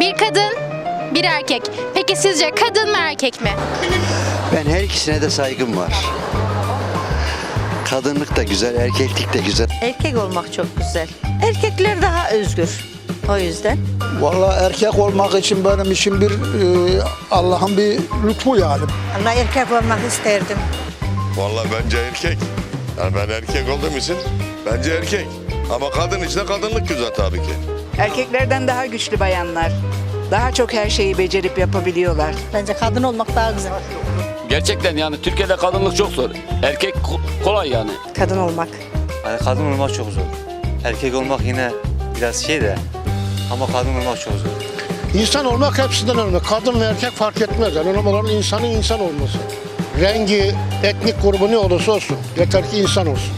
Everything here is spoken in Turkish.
Bir kadın, bir erkek. Peki sizce kadın mı erkek mi? Ben her ikisine de saygım var. Kadınlık da güzel, erkeklik de güzel. Erkek olmak çok güzel. Erkekler daha özgür. O yüzden. Vallahi erkek olmak için benim için bir e, Allah'ın bir lütfu yani. Allah erkek olmak isterdim. Vallahi bence erkek. Yani ben erkek olduğum için bence erkek. Ama kadın için de kadınlık güzel tabii ki. Erkeklerden daha güçlü bayanlar. Daha çok her şeyi becerip yapabiliyorlar. Bence kadın olmak daha güzel. Gerçekten yani Türkiye'de kadınlık çok zor. Erkek ko- kolay yani. Kadın olmak. Yani kadın olmak çok zor. Erkek olmak yine biraz şey de ama kadın olmak çok zor. İnsan olmak hepsinden önemli. Kadın ve erkek fark etmez. Yani önemli olan insanın insan olması. Rengi, etnik grubu ne olursa olsun. Yeter ki insan olsun.